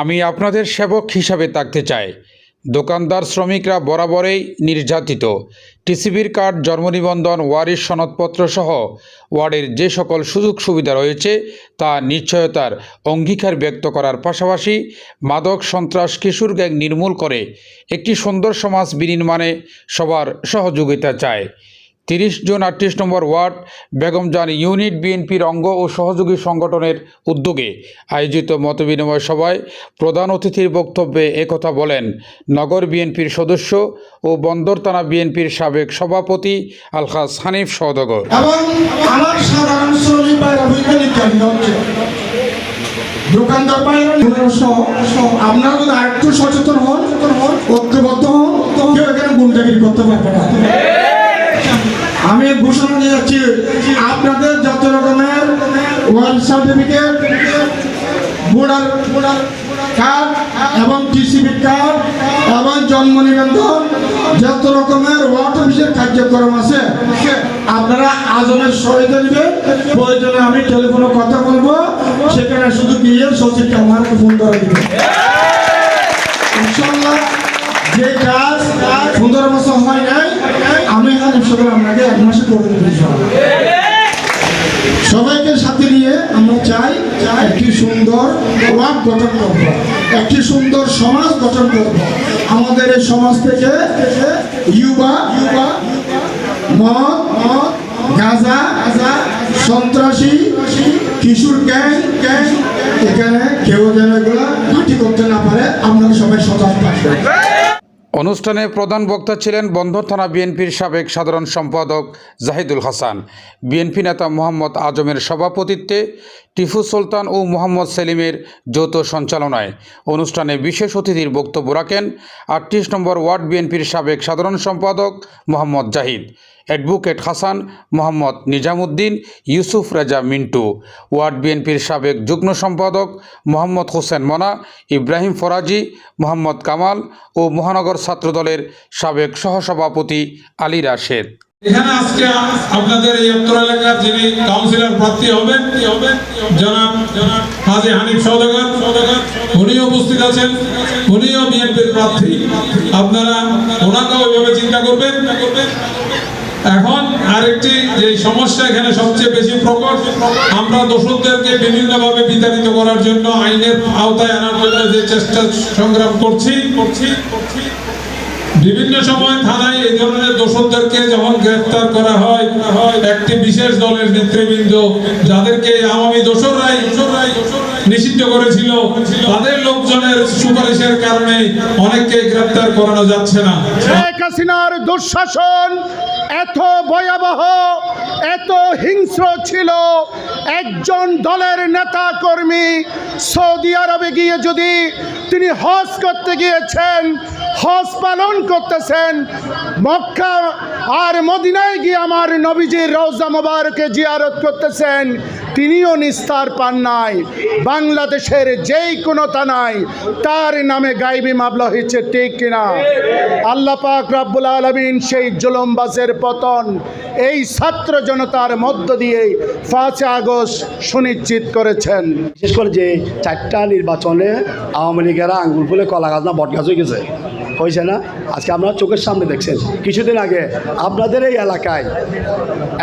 আমি আপনাদের সেবক হিসাবে থাকতে চাই। দোকানদার শ্রমিকরা বরাবরই নির্যাতিত। টিসিবির কার্ড জন্ম নিবন্ধন ওয়ারিশ সনদপত্র সহ ওয়ার্ডের যে সকল সুযোগ সুবিধা রয়েছে তা নিশ্চয়তার অঙ্গীকার ব্যক্ত করার পাশাপাশি মাদক সন্ত্রাস কিশোর গ্যাং নির্মূল করে একটি সুন্দর সমাজ বিনির্মাণে সবার সহযোগিতা চায়। তিরিশ জুন আটত্রিশ নম্বর ওয়ার্ড বেগমজান ইউনিট বিএনপির অঙ্গ ও সহযোগী সংগঠনের উদ্যোগে আয়োজিত মতবিনিময় সভায় প্রধান অতিথির বক্তব্যে একথা বলেন, নগর বিএনপির সদস্য ও বন্দর থানা বিএনপির সাবেক সভাপতি আলখাস হানিফ হচ্ছে। দোকানদার আপনারা সচেতন হন, ঐক্যবদ্ধ হন এখানে করতে পারবে না। আমি ঘোষণা দিয়ে যাচ্ছি, আপনাদের যত রকমের world certificate voter voter card এবং টিসিবি কার্ড এবং জন্ম নিবন্ধন, যত রকমের ওয়ার্ড অফিসের কার্যক্রম আছে, আপনারা আজমের সহায়তা দিবেন প্রয়োজনে আমি টেলিফোনে কথা বলব, সেখানে শুধু গিয়ে সচিব আমাকে ফোন করে দিবেন। আপনাকে এক মাসে সবাইকে সাথে নিয়ে আমরা চাই একটি সুন্দর ওয়ার্ড গঠন করব। একটি সুন্দর সমাজ গঠন করব। আমাদের এই সমাজ থেকে ইউবা ইউবা, মদ মদ, গাঁজা গাঁজা, সন্ত্রাসী, কিশোর গ্যাং গ্যাং, এখানে কেউ যেন এগুলো ঘাঁটি করতে না পারে আমরা সবাই সজাগ থাকবেন অনুষ্ঠানে প্রধান বক্তা ছিলেন বন্ধ থানা বিএনপির সাবেক সাধারণ সম্পাদক জাহিদুল হাসান। বিএনপি নেতা মোহাম্মদ আজমের সভাপতিত্বে টিফু সুলতান ও মোহাম্মদ সেলিমের যৌথ সঞ্চালনায়। অনুষ্ঠানে বিশেষ অতিথির বক্তব্য রাখেন আটত্রিশ নম্বর ওয়ার্ড বিএনপির সাবেক সাধারণ সম্পাদক মোহাম্মদ জাহিদ, অ্যাডভোকেট হাসান মোহাম্মদ নিজামুদ্দিন, ইউসুফ রাজা মিন্টু, ওয়ার্ড বিএনপির সাবেক যুগ্ম সম্পাদক মোহাম্মদ হোসেন মনা, ইব্রাহিম ফরাজি, মোহাম্মদ কামাল ও মহানগর ছাত্রদলের সাবেক সহসভাপতি আলী রাশেদ। এখানে আজকে আপনাদের এই উত্তর এলাকার যিনি কাউন্সিলর প্রার্থী হবেন কি হবেন জনাব জনাব হাজি হানিফ সওদাগর সওদাগর উনিও উপস্থিত আছেন, উনিও বিএনপির প্রার্থী। আপনারা ওনাকেও ওইভাবে চিন্তা করবেন। এখন আরেকটি যে সমস্যা এখানে সবচেয়ে বেশি প্রকট, আমরা দোষকদেরকে বিভিন্নভাবে বিতাড়িত করার জন্য আইনের আওতায় আনার জন্য যে চেষ্টা সংগ্রাম করছি করছি করছি বিভিন্ন সময় থানায় এই ধরনের দোষদেরকে যখন গ্রেফতার করা হয়, একটি বিশেষ দলের নেতৃবৃন্দ, যাদেরকে আওয়ামী দোসররাই দোসররাই নিষিদ্ধ করেছিল। তাদের লোকজনের সুপারিশের কারণে অনেককে গ্রেফতার করানো যাচ্ছে না। শেখ হাসিনার দুঃশাসন এত ভয়াবহ, এত হিংস্র ছিল। একজন দলের নেতা কর্মী সৌদি আরবে গিয়ে যদি তিনি হজ করতে গিয়েছেন, হজ পালন করতেছেন, মক্কা আর মদিনায় গিয়ে আমার নবীজির রওজা মোবারকে জিয়ারত করতেছেন, তিনিও নিস্তার পান নাই। বাংলাদেশের যেই কোনো থানায় তার নামে গাইবি মামলা হয়েছে, ঠিক কিনা? আল্লাহ পাক রাব্বুল আলমিন সেই জুলমবাসের পতন এই ছাত্র জনতার মধ্য দিয়ে পাঁচ আগস্ট সুনিশ্চিত করেছেন। বিশেষ করে যে চারটা নির্বাচনে আওয়ামী লীগেরা আঙ্গুল ফুলে কলা গাছ না বট গাছ হয়ে গেছে। হয়েছে না? আজকে আপনারা চোখের সামনে দেখছেন। কিছুদিন আগে আপনাদের এই এলাকায়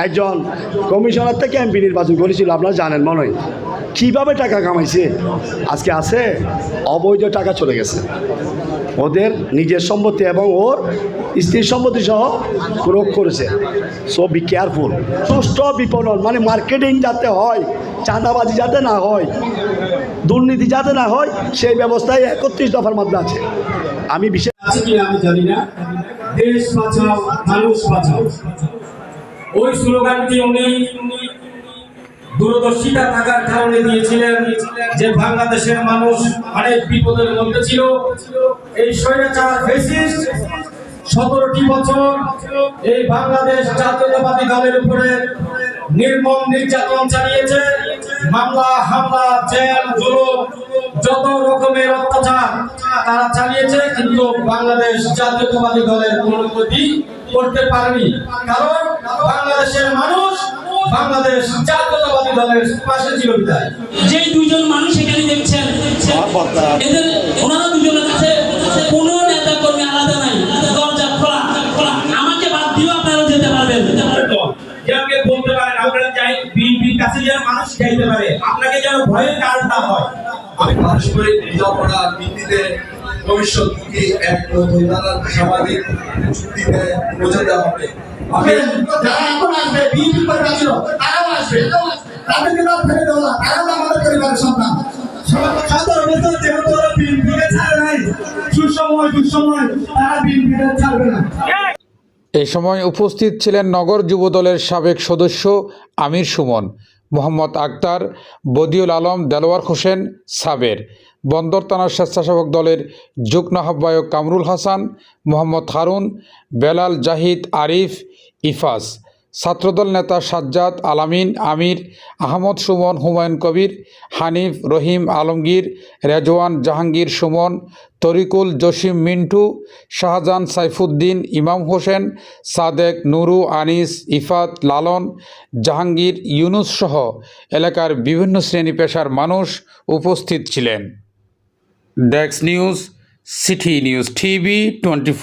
একজন কমিশনার থেকে এমপি নির্বাচন করেছিল, আপনারা জানেন মনে হয়। কীভাবে টাকা কামাইছে? আজকে আছে, অবৈধ টাকা চলে গেছে। ওদের নিজের সম্পত্তি এবং ওর স্ত্রীর সম্পত্তি সহ প্রয়োগ করেছে। সো বি কেয়ারফুল সুষ্ঠু বিপণন মানে মার্কেটিং যাতে হয়, চাঁদাবাজি যাতে না হয়, দুর্নীতি যাতে না হয়, সেই ব্যবস্থায় একত্রিশ দফার মধ্যে আছে। আমি বিশেষ আছে কিনা আমি জানি না। দেশ বাঁচাও, মানুষ বাঁচাও। ওই স্লোগানটি উনি দূরদর্শিতা থাকার কারণে দিয়েছিলেন যে বাংলাদেশের মানুষ অনেক বিপদের মধ্যে ছিল। এই স্বৈরাচার ফেসিস্ট সতেরোটি বছর এই বাংলাদেশ জাতীয়তাবাদী দলের উপরে নির্মম নির্যাতন চালিয়েছে। মামলা হামলা জেল জুলুম যত রকমের অত্যাচার তারা চালিয়েছে কিন্তু বাংলাদেশ জাতীয়তাবাদী দলের কোনো ক্ষতি করতে পারেনি। কারণ বাংলাদেশের মানুষ বাংলাদেশ জাতীয়তাবাদী দলের পাশে ছিল বিদায়। যে দুইজন মানুষ এখানে দেখছেন এদের ওনারা কাছে যেন মানুষ যাইতে পারে আপনাকে যেন ভয়ের কারণ না হয়। আমি পারস্পরিক বোঝাপড়া ভিত্তিতে ভবিষ্যৎমুখী এক নতুন সামাজিক চুক্তিতে বোঝাতে হবে। আমি যারা এখন আসবে বিএনপি পরিবার ছিল তারাও আসবে। তাদেরকে তো ফেলে দেবো তারাও আমাদের পরিবারের সন্তান। সাধারণত যেহেতু ওরা বিএনপিকে ছাড়ে নাই। সুসময় দুঃসময় তারা বিএনপিকে ছাড়বে না। এই সময় উপস্থিত ছিলেন নগর যুবদলের সাবেক সদস্য আমির সুমন। মোহাম্মদ আক্তার, বদিউল আলম, দেলোয়ার হোসেন, সাবের। বন্দর থানার স্বেচ্ছাসেবক দলের যুগ্ম আহ্বায়ক কামরুল হাসান, মোহাম্মদ হারুন, বেলাল জাহিদ আরিফ ইফাস ছাত্রদল নেতা সাজ্জাদ আলামিন, আমির আহমদ সুমন, হুমায়ুন কবির, হানিফ রহিম আলমগীর, রেজওয়ান জাহাঙ্গীর সুমন, তরিকুল জসিম মিন্টু, শাহজাহান সাইফুদ্দিন, ইমাম হোসেন, সাদেক নুরু, আনিস, ইফাত লালন, জাহাঙ্গীর, ইউনুস সহ এলাকার বিভিন্ন শ্রেণি পেশার মানুষ উপস্থিত ছিলেন। ডেক্স news, city news TV twenty